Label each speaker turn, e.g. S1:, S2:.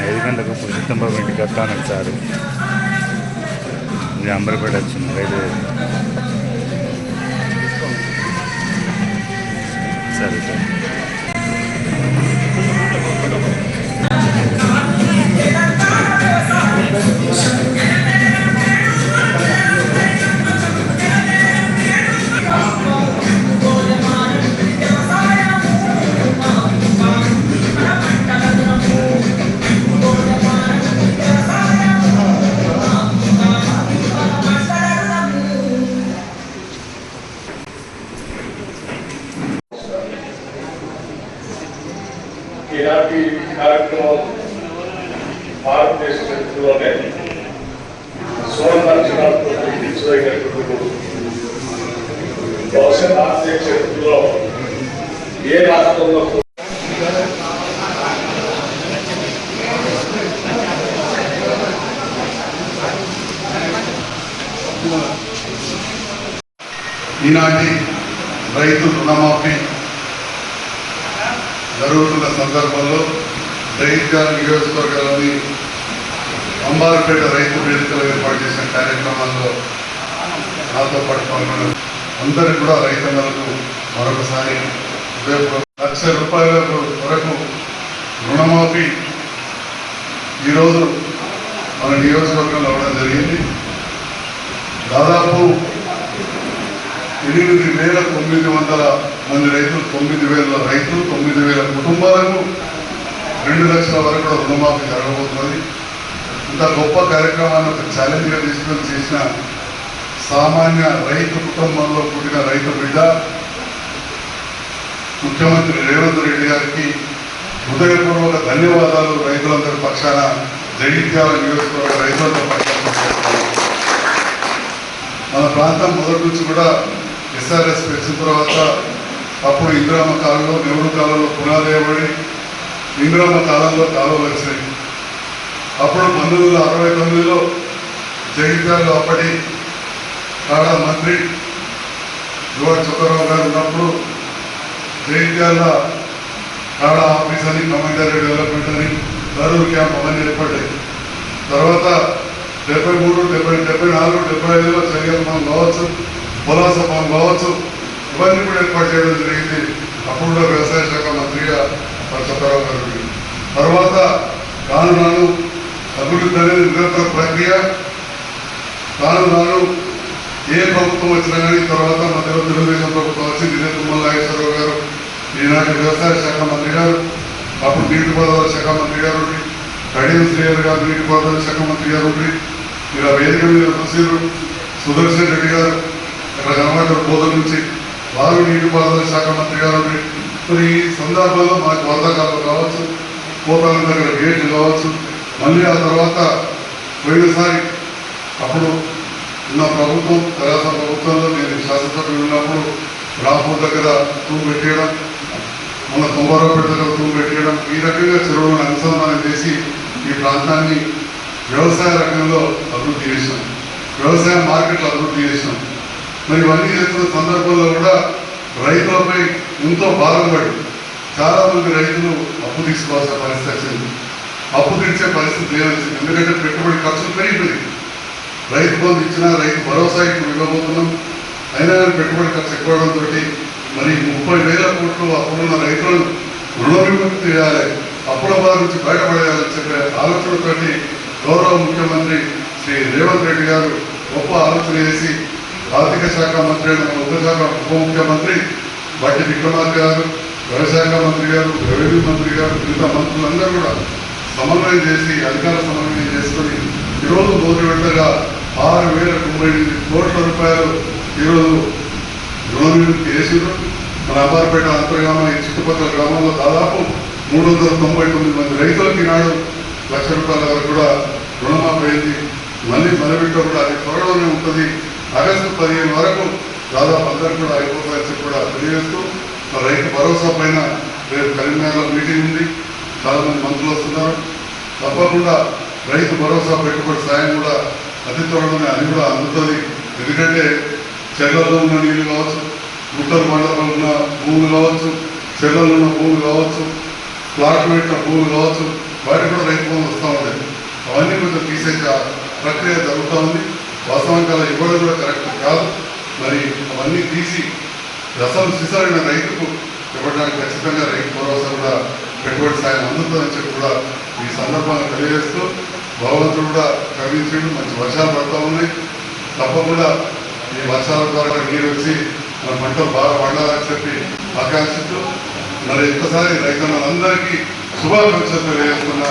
S1: ఐదు గంటలకు పురుషోత్తం బాబు ఇంటికి వస్తాను వస్తానని సారు అంబర్పేట వచ్చింది ఐదు సరే సార్.
S2: ఈనాటి కార్యక్రమం భారతదేశ చరిత్రలోనే సువర్ణాక్షరాలతో గుర్తించదగినటువంటి రోజు. బహుశా భారతదేశ చరిత్రలో ఏ రాష్ట్రంలో
S3: ఈనాటి రైతు రుణమాఫీ జరుగుతున్న సందర్భంలో జైత్యాల నియోజకవర్గాలని అంబార్పేట రైతు వేదికలు ఏర్పాటు చేసిన కార్యక్రమాల్లో నాతో పాటు పాల్గొన్న అందరికీ కూడా రైతన్నలకు మరొకసారి లక్ష రూపాయల వరకు రుణమాఫీ ఈరోజు మన నియోజకవర్గంలో అవ్వడం జరిగింది. దాదాపు ఎనిమిది వేల తొమ్మిది వందల మంది రైతులు తొమ్మిది వేల రైతులు తొమ్మిది వేల కుటుంబాలకు రెండు లక్షల వరకు కూడా రుణమాఫీ జరగబోతున్నది. ఇంత గొప్ప కార్యక్రమాన్ని ఒక ఛాలెంజ్గా తీసుకొని చేసిన సామాన్య రైతు కుటుంబంలో పుట్టిన రైతు బిడ్డ ముఖ్యమంత్రి రేవంత్ రెడ్డి గారికి హృదయపూర్వక ధన్యవాదాలు. రైతులందరి పక్షాన జగిత్యాల నియోజకవర్గ రైతులందరి పక్షాన మన ప్రాంతం మొదటి నుంచి కూడా ఎస్ఆర్ఎస్ వచ్చిన తర్వాత అప్పుడు ఇందిరామ కాలంలో నెహ్రూ కాలంలో పునాది వేయబడి ఇందిరామ కాలంలో కాలువలు వచ్చినాయి అప్పుడు పంతొమ్మిది వందల అరవై తొమ్మిదిలో జగిత్యాలలో అప్పటి కాడ మంత్రి యువ చుక్కరావు గారు ఉన్నప్పుడు జగిత్యాల కాడ ఆఫీస్ అని కమాండర్ డెవలప్మెంట్ అని కరూరు క్యాంప్ అవన్నీ ఏర్పడ్డాయి. తర్వాత డెబ్బై మూడు డెబ్బై డెబ్బై నాలుగు డెబ్బై ఐదులో చర్యలు మనం కావచ్చు పొలాస మనం కావచ్చు ఇవన్నీ కూడా ఏర్పాటు చేయడం జరిగింది. అప్పుడు కూడా వ్యవసాయ శాఖ మంత్రిగా సత్తారావు గారు తర్వాత రాను రాను అభివృద్ధి అనేది నిరంతర ప్రక్రియ. రాను రాను ఏ ప్రభుత్వం వచ్చినా కానీ తర్వాత మా తెలుగుదేశం ప్రభుత్వం వచ్చి నిజం తుమ్మల నాగేశ్వరరావు గారు ఈనాటి వ్యవసాయ శాఖ మంత్రి గారు అప్పుడు నీటిపారుదల శాఖ మంత్రి గారు కడియం శ్రీయర్ గారు నీటిపారుదల శాఖ మంత్రి గారు ఇలా వేదిక మీద చూసారు సుదర్శన్ రెడ్డి గారు ఇక్కడ కనబడ్డారు బోధ నుంచి వారు నీటిపారుదల శాఖ మంత్రి గారు మరి ఈ సందర్భంలో మనకు వరదకాలం కావచ్చు పోతాల దగ్గర గేట్లు కావచ్చు మళ్ళీ ఆ తర్వాత పోయినసారి అప్పుడు ఉన్న ప్రభుత్వం తెరాస ప్రభుత్వంలో నేను శాసనసభ్యులు ఉన్నప్పుడు రాపూర్ దగ్గర తూము పెట్టేయడం మన కుంభారావుపేట దగ్గర తూము పెట్టేయడం ఈ రకంగా చెరువులను అనుసంధానం చేసి ఈ ప్రాంతాన్ని వ్యవసాయ రంగంలో అభివృద్ధి చేసాం వ్యవసాయ మార్కెట్లు అభివృద్ధి చేసినాం మరి ఇవన్నీ చేస్తున్న సందర్భంలో కూడా రైతులపై ఎంతో బాధపడి చాలామంది చాలా మంది రైతులు అప్పు తీసుకోవాల్సిన పరిస్థితి వచ్చింది. అప్పు తీర్చే పరిస్థితి లేదు ఎందుకంటే పెట్టుబడి ఖర్చులు పెరిగిపోయింది. రైతు బంధు ఇచ్చినా రైతు భరోసా ఇప్పుడు ఇవ్వబోతున్నాం. అయినా కానీ పెట్టుబడి ఖర్చు ఎక్కువడంతో మరి ముప్పై వేల కోట్లు అప్పుడున్న రైతులను రుణవిముక్తి చేయాలి అప్పుల బాధ నుంచి బయటపడేయాలని చెప్పే ఆలోచనతోటి గౌరవ ముఖ్యమంత్రి శ్రీ రేవంత్ రెడ్డి గారు గొప్ప ఆలోచన చేసి ఆర్థిక శాఖ మంత్రి అయిన మన ఉప ఉప ముఖ్యమంత్రి బట్టి విక్రమార్క గారు వ్యవసాయ మంత్రి గారు రెవెన్యూ మంత్రి గారు మిగతా మంత్రులందరూ కూడా సమన్వయం చేసి అధికార సమన్వయం చేసుకొని ఈరోజు మొదటి విడతగా ఆరు వేల తొంభై ఎనిమిది కోట్ల రూపాయలు ఈరోజు రుణ విముక్తి మన అబ్బార్పేట అంతర్గామ ఈ చుట్టుపక్కల గ్రామంలో దాదాపు మూడు వందల తొంభై తొమ్మిది మంది రైతులకు ఈనాడు లక్ష రూపాయల వరకు కూడా రుణమాఫీ అయింది. మళ్ళీ మొదలుపెట్ట కూడా అది త్వరలోనే ఉంటుంది. ఆగస్టు పదిహేను వరకు దాదాపు అందరూ కూడా అయిపోతాయని కూడా తెలియజేస్తూ మరి రైతు భరోసా పైన రేపు కరీంనగర్లో మీటింగ్ ఉంది. చాలామంది మంత్రులు వస్తున్నారు. తప్పకుండా రైతు భరోసా పెట్టుబడి సాయం కూడా అతి త్వరలోనే అది కూడా అందుతుంది. ఎందుకంటే చెర్లలో ఉన్న నీళ్ళు కావచ్చు గుట్టల మండలంలో ఉన్న భూములు కావచ్చు చెర్లలో ఉన్న భూములు కావచ్చు ప్లాట్ పెట్టిన భూములు కావచ్చు వాటికి కూడా రైతు భూములు వస్తూ ఉంటాయి అవన్నీ కొంచెం తీసేసే ప్రక్రియ జరుగుతూ ఉంది. వాస్తవంగా ఇవ్వడం కూడా కరెక్ట్ కాదు. మరి అవన్నీ తీసి రసం సిసరైన రైతుకు ఇవ్వడానికి ఖచ్చితంగా రైతు భరోసా కూడా పెట్టుబడి సాయం అందుతుందని చెప్పి కూడా ఈ సందర్భంగా తెలియజేస్తూ భగవంతుడు కూడా కరుణించండు మంచి వర్షాలు పడుతూ ఉన్నాయి. తప్పకుండా ఈ వర్షాల ద్వారా నీరు వచ్చి మన పంటలు బాగా పండాలని చెప్పి ఆకాంక్షిస్తూ మరి ఒక్కసారి రైతులందరికీ శుభాకాంక్షలు తెలియజేస్తున్నా.